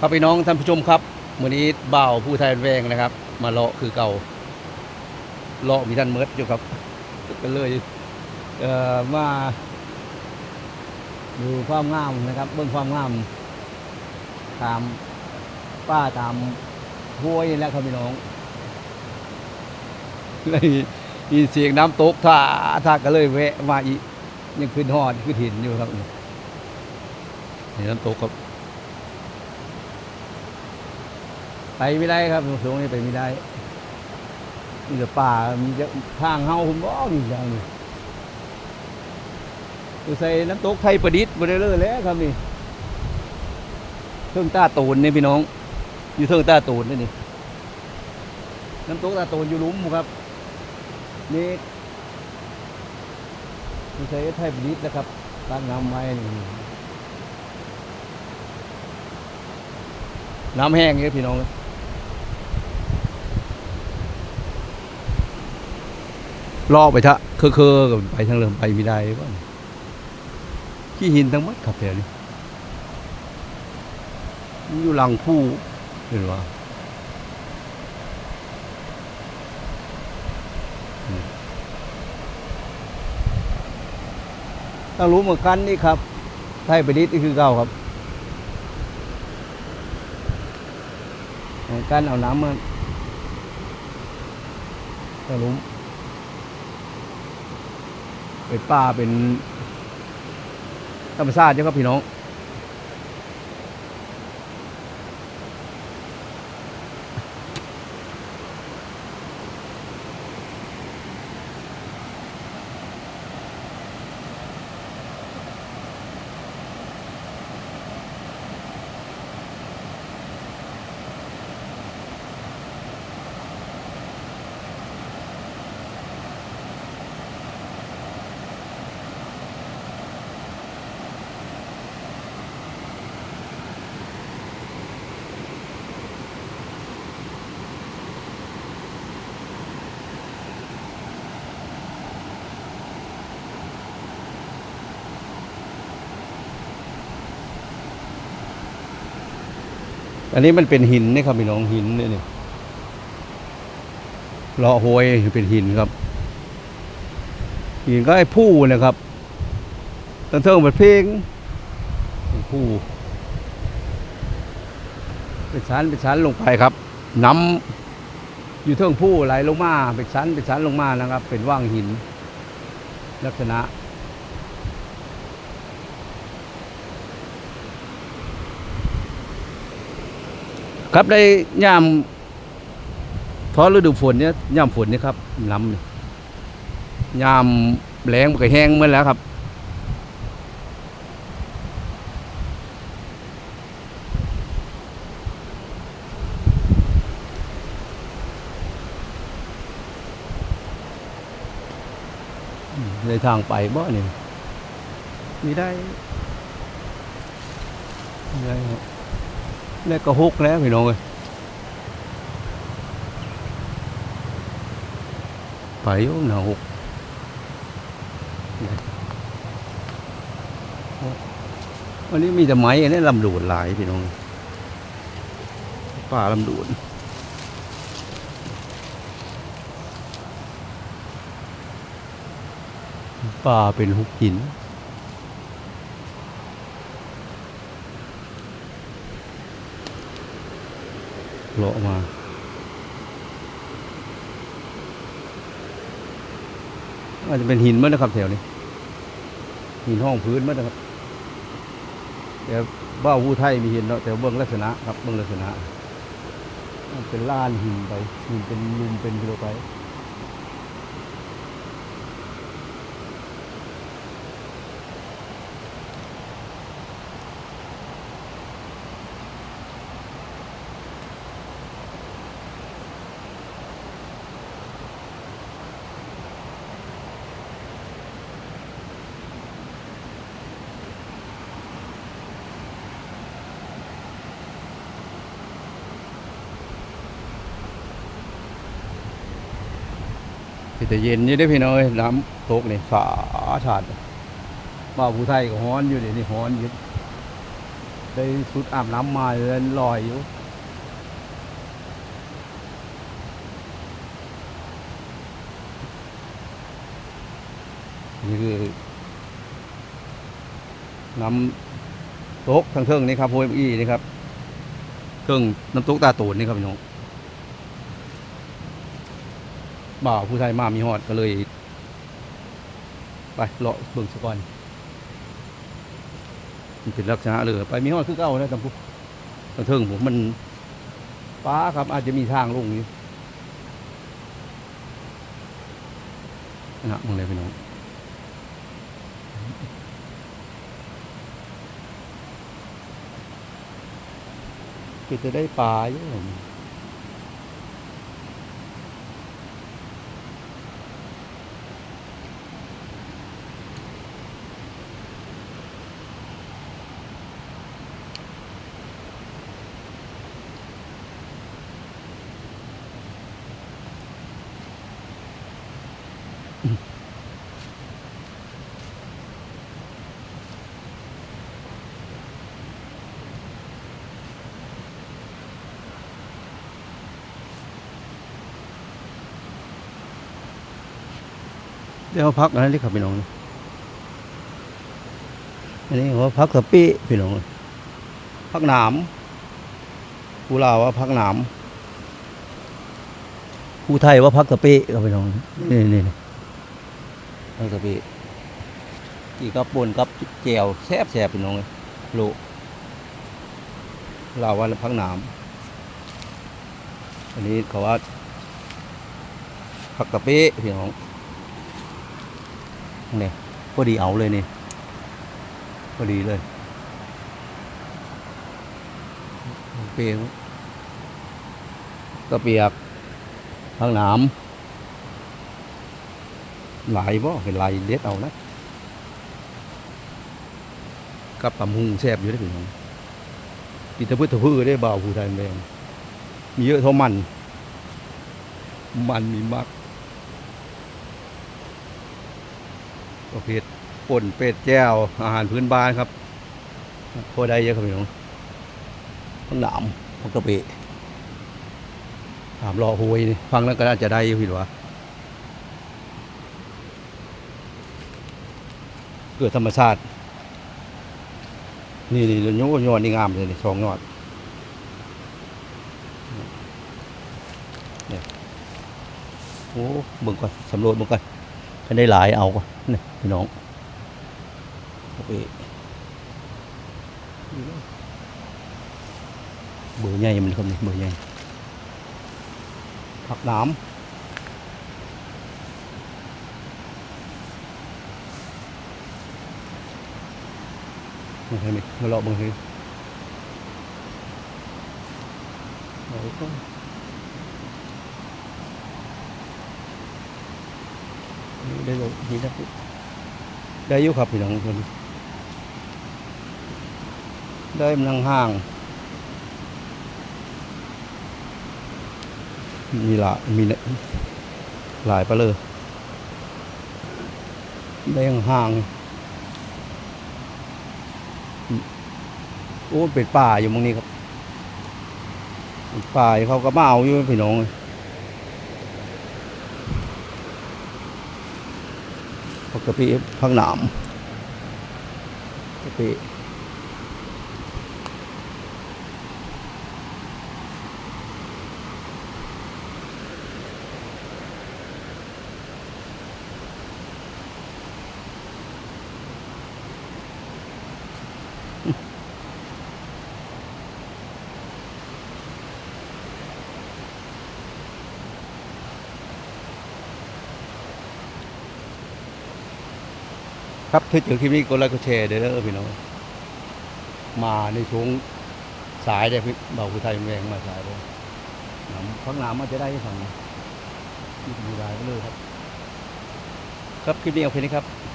ครับพี่น้องท่านผู้ชมครับวันนี้บ่าวผู้ไทยแวงนะครับ มาเลาะคือเก่าเลาะมีท่านเมิดอยู่ครับก็เลยเอ่อมาดูความงามนะครับ เบื้องความงามตามป้าตามห้วยนี่แหล้วครับพี่น้องเลยมีเสียงน้ำตกท่าท่าก็เลยแวะมาอีกยังขึ้นหอดขึ้นหินอยู่ครับนี่น้ำตกครับ ไปไม่ได้ครับตรงนี้ไปไม่ได้มีแต่ป่ามีแต่ทางเฮาคุณบ่มีอย่างนี้อยู่ใส่น้ำตกไทยประดิษฐ์บริเลอร์แล้วครับนี่เทิงตาตูนนี่พี่น้อง อยู่เทิงตาตูนนี่นี่น้ำตกตาตูนอยู่ลุ่มครับ นี่อยู่ใส่ไทยประดิษฐ์นะครับตั้งน้ำไว้นี่น้ำแห้งเนี่ยพี่น้องล่ อไปทะเคอเคอกับไปทางเริ่มไปไม่ได้บ้าขี้หินทั้งหมดครับแถวนี้อยู่หลังผู้เห็นว่าต้องรู้เหมือนกันนี่ครับไทยประดิษฐ์นี่คือเก่าครับการเอาน้ำมันต้องรู้ เป็นป่าเป็นธรรมชาติใช่ครับพี่น้อง อันนี้มันเป็นหินนี่ครับพี่น้องหินนี่นี่เลาะห้วยเป็นหินครับหินก็ไอ้ผู้นะครับตั้งเทิงเป็นเพลงเป็นผู้เป็นชั้นเป็นชั้นลงไปครับน้ำอยู่เทิงผู้ไหลลงมาเป็นชั้นเป็นชั้นลงมานะครับ เป็นว่างหิน ลักษณะ ครับในยามพอฤดูฝนเนี่ยยามฝนเนี่ยครับลำเนี่ยยามแรงมันก็แห้งหมดแล้วครับในทางไปบ่เนี่ยมีได้มีได้ครับ แล้วก็ฮุกแล้วพี่น้องเอ้ยไปโอ้หนาฮุกวันนี้มีแต่ไม้อันนี้ลำดูดหลายพี่น้องป่าลำดูดป่าเป็นหุกหิน เลาะมา อาจจะเป็นหินมั้งนะครับแถวนี้ หินห้องพื้นมั้งนะครับแต่บ้าวู้ไทยมีหินเนาะแต่เบื้องลักษณะครับเบื้องลักษณะ เป็นล้านหินไปหินเป็นลุมเป็นกิโลไป แต่เย็นนี่ได้พี่น้อยน้ำตกนี่สาชาดบ้าผู้ไทยก็ฮ้อนอยู่เดี๋ยวนี้ฮ้อนอยู่ได้ชุดอาบน้ำมาเลยลอยอยู่นี่คือน้ำตกทางเทิงนี่ครับโฮยอีนี่ครับเทิงน้ำตกตาโตนนี่ครับพี่น้อง บ่าวผู้ชายมามีฮอดก็เลย ไปเลาะเบิ่งสะก่อนมันเป็นลักษณะเลยไปมีฮอดคือเก่านะจำพุทางเทิงผมมันฟ้าครับ อาจจะมีทางลงอยู่นะมึงเลยพี่น้องก็จะได้ปลาอยู่ เดี๋ยวพักอันนั้นเลยครับพี่น้องอันนี้ว่าพักสปีพี่น้องพักหนามผู้ลาว่าพักหนามผู้ไทยว่าพักสปีครับพี่น้องนี่นี่ นี่พักสะปีกี่กับปนกับแจวแซ่บแซ่บพี่น้องเลยโลลาว่าพักหนามอันนี้เขาว่าพักกะปิพี่น้องนี่พอดีเอาเลยนี่พอดีเลยเปียกก็เปียกข้างหน้ำไหลบ่เห็นไหลเด็ดเอานะกับตำหุงแซ่บอยู่ได้อพี่น้องกินตะพื้นตะพื้นได้บ่าวผู้ไทยแมงมีเยอะเท่ามัน มันมีมากประเภทป่นเป็ดแก้วอาหารพื้นบ้านครับพอได้เยอะครับพี่น้องพังหนามพังกะเปิถามรอหวยนี่ฟังแล้วก็น่าจะได้อยู่พี่หรอวะ เกิดธรรมชาติ นี่นี่โยนยอดนี่งามเลยนี่สองยอดเนี่ยโอ้เบิ่งก่อนสำรวจเบิ่งก่อนถ้าได้หลายเอาก่อนนี่พี่น้องเอาไปเบอร์ใหญ่มันครับนี่เบอร์ใหญ่ผักน้ำ มาให้นี่มาเลาะบางทีเอาก็ได้เลยนี่นะได้ยู่ครับพี่น้องคนได้มันห่างมีหลายมีหลายปลาเลยได้ห่างๆ โอ้เป็นป่าอยู่ตรงนี้ครับป่าเขาก็มาเอาอยู่พี่น้องพักกะปิพักหนามกะปิ ครับถ้าเจอคลิปนี้กดไลค์กดแชร์เด้อพี่น้องมาในช่วงสายได้พี่เบาคือไทยแรงมาสายเลยน้ำพักน้ำมันจะได้ฝั่งนี้ที่ดูได้ก็เลยครับ ครับคลิปนี้เอาแค่นี้ครับ